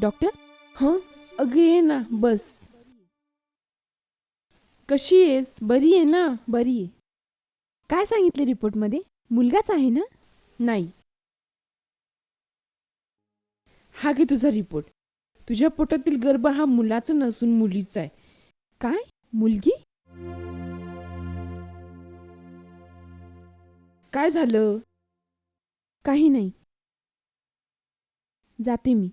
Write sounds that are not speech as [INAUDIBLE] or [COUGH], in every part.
Doctor? हं अगं ये ना बस. कशी आहेस बरी आहे ना? बरी आहे. काय सांगितले रिपोर्टमध्ये? मुलगाच आहे ना? नाही. हा घे तुझा रिपोर्ट. तुझ्या पोटातील गर्भ हा मुलाचा नसून मुलीचा आहे. काय? मुलगी? काय झालं? काही नाही. जाते मी.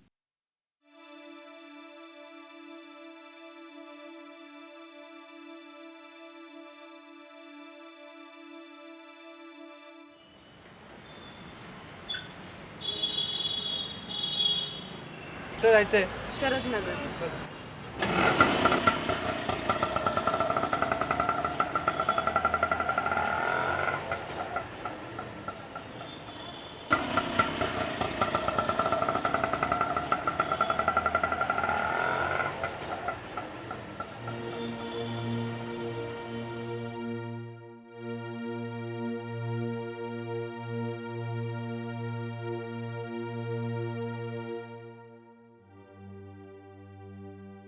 कुठे जायचंय? शरदनगर.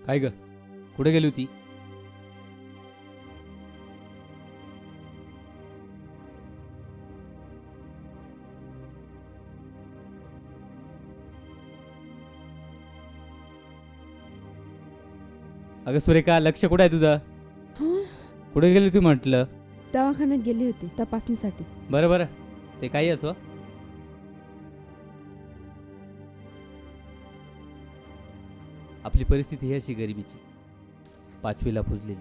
काय ग? कुठे गेली होती? अगं सुरेखा लक्ष कुठे आहे तुझं? हं? कुठे गेली तू म्हटलं? दवाखान्यात गेले होते तपासणीसाठी. बरं बरं. ते काही असो. आपली परिस्थिती ही अशी गरिबीची. पाचवीला पुजलेली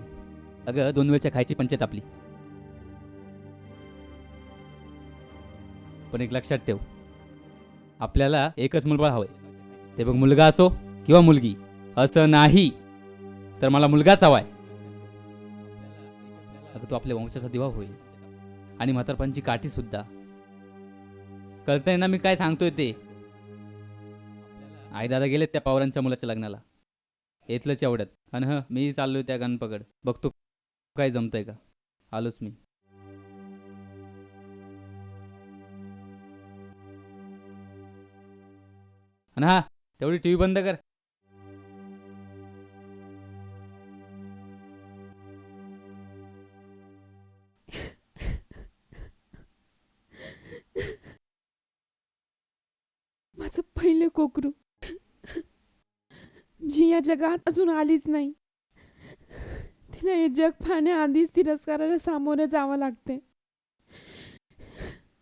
अगं दोन वेळच्या खायची पंचायत आपली. पण एक लक्षात ठेव. आपल्याला एकच मुलबाळ हवंय. ते बघ मुलगा असो किंवा मुलगी असं नाही. तर मला मुलगाच हवाय. अगं तो आपल्या वंशाचा दिवा होईल. आणि म्हातारपणची काठी सुद्धा. कळतंय ना मी काय सांगतोय ते? आई दादा गेलेत त्या पावरांच्या मुलाच्या लग्नाला. येतलंच एवढ्यात. आणि ह मी चाललोय त्या गणपकड. बघतो काय जमतंय का? आलोच मी. आणि हा तेवढी टी व्ही बंद कर. [LAUGHS] माझं पहिलं कोकरू. या जगात अजून आलीच नाही. तिला हे जग पाहण्याआधीच तिरस्काराला सामोरं जावं लागते.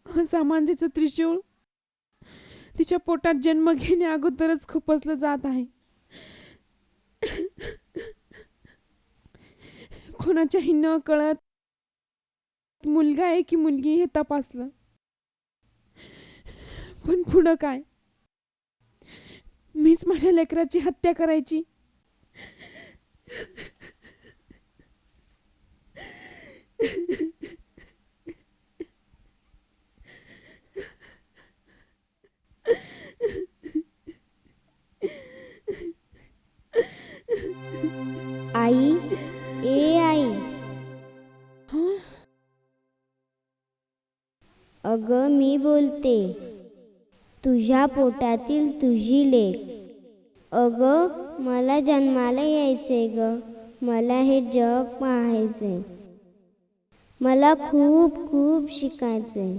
हो, असामान्यतेचं त्रिशूळ. तिच्या पोटात जन्म घेण्या अगोदरच खुपसलं जात आहे. कोणाच्याही न कळत मुलगा आहे की मुलगी हे तपासलं. पण पुढं काय? मीच माझ्या लेकराची हत्या करायची. आई ए आई? अगं मी बोलते. तुझ्या पोटातील तुझी लेक. अगं मला जन्माला यायचंय ग. मला हे जग पाहायचंय. मला खूप खूप शिकायचंय.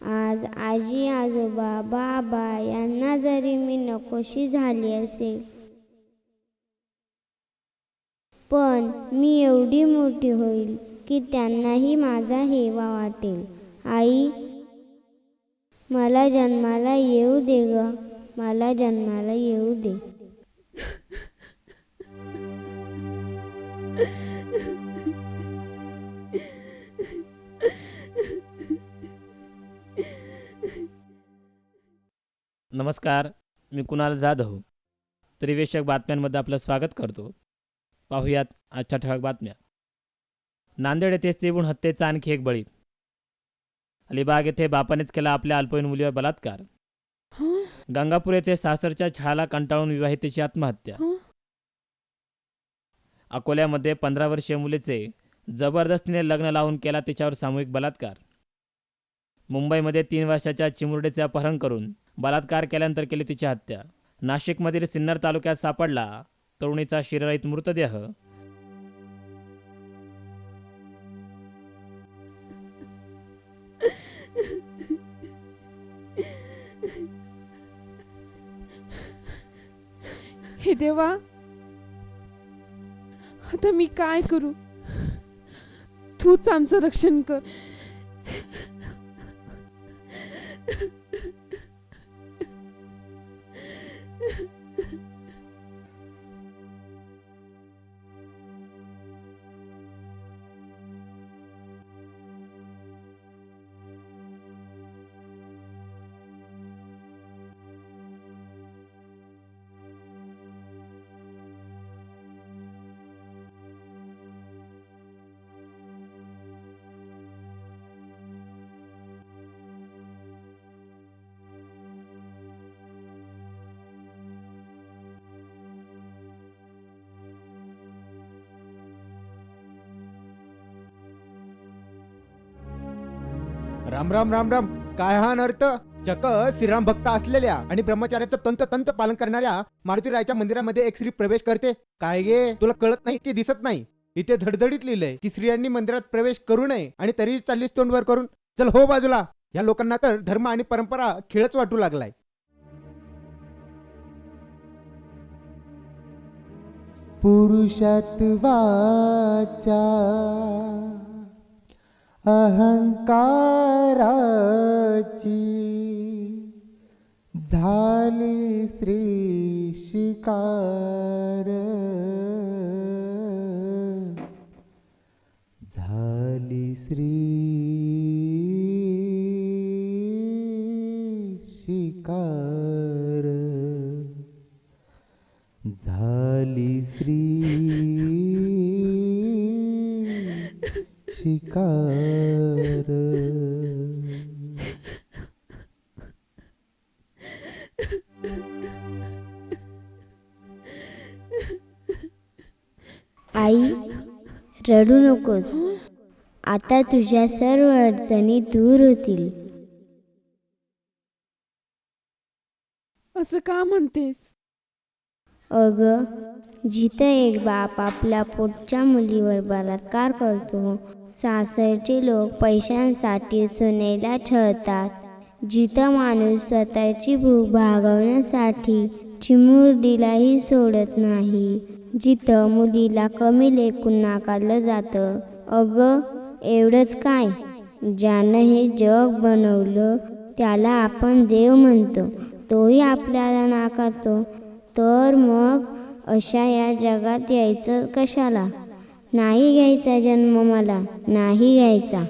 आज आजी आजोबा बाबा यांना जरी मी नकोशी झाली असेल पण मी एवढी मोठी होईल की त्यांनाही माझा हेवा वाटेल. आई मला जन्माला येऊ दे ग. मला जन्माला येऊ दे. नमस्कार मी कुणाल जाधव. त्रिवेशक बातम्यांमध्ये आपलं स्वागत करतो. पाहुयात आजच्या ठळक बातम्या. नांदेड येथे स्त्रीगुण हत्येचा आणखी एक बळी. अलिबाग येथे बापानेच केला आपल्या अल्पवयीन मुलीवर बलात्कार. गंगापूर येथे सासरच्या छळाला कंटाळून विवाहितेची आत्महत्या? अकोल्यामध्ये पंधरा वर्षीय मुलीचे जबरदस्तीने लग्न लावून केला तिच्यावर सामूहिक बलात्कार. मुंबईमध्ये तीन वर्षाच्या चिमुरडीचे अपहरण करून बलात्कार केल्यानंतर केली तिची हत्या. नाशिकमधील सिन्नर तालुक्यात सापडला तरुणीचा शिरळीत मृतदेह. हे देवा आता मी काय करू? तूच आमचं रक्षण कर. राम राम राम राम. काय हा अनर्थ? चक श्रीराम भक्त असलेल्या आणि ब्रह्मचार्याचं तंत तंत पालन करणाऱ्या मारुतीरायाच्या मंदिरामध्ये एक स्त्री प्रवेश करते. काय गे? तुला कळत नाही की दिसत नाही? इथे धडधडीत लिहिलंय की स्त्रियांनी मंदिरात प्रवेश करू नये आणि तरी चाललीस तोंडवर करून. चल हो बाजूला. या लोकांना तर धर्म आणि परंपरा खेळच वाटू लागलाय. पुरुषत्वाच्या अहंकाराची झाली श्री शिकार झाली श्री शिकार झाली श्री शिकार रडू नकोस. आता तुझ्या सर्व अडचणी दूर होतील. असं का म्हणतेस? अग जिथं एक बाप आपल्या पोटच्या मुलीवर बलात्कार करतो सासरचे लोक पैशांसाठी सुनेला छळतात जिथं माणूस स्वतःची भूक भागवण्यासाठी चिमुरडीलाही सोडत नाही. जिथं मुलीला कमी लेखून नाकारलं जातं. अगं एवढंच काय? ज्यानं हे जग बनवलं त्याला आपण देव म्हणतो. तोही आपल्याला नाकारतो. तर मग अशा या जगात यायचं कशाला? नाही घ्यायचा जन्म मला. नाही घ्यायचा.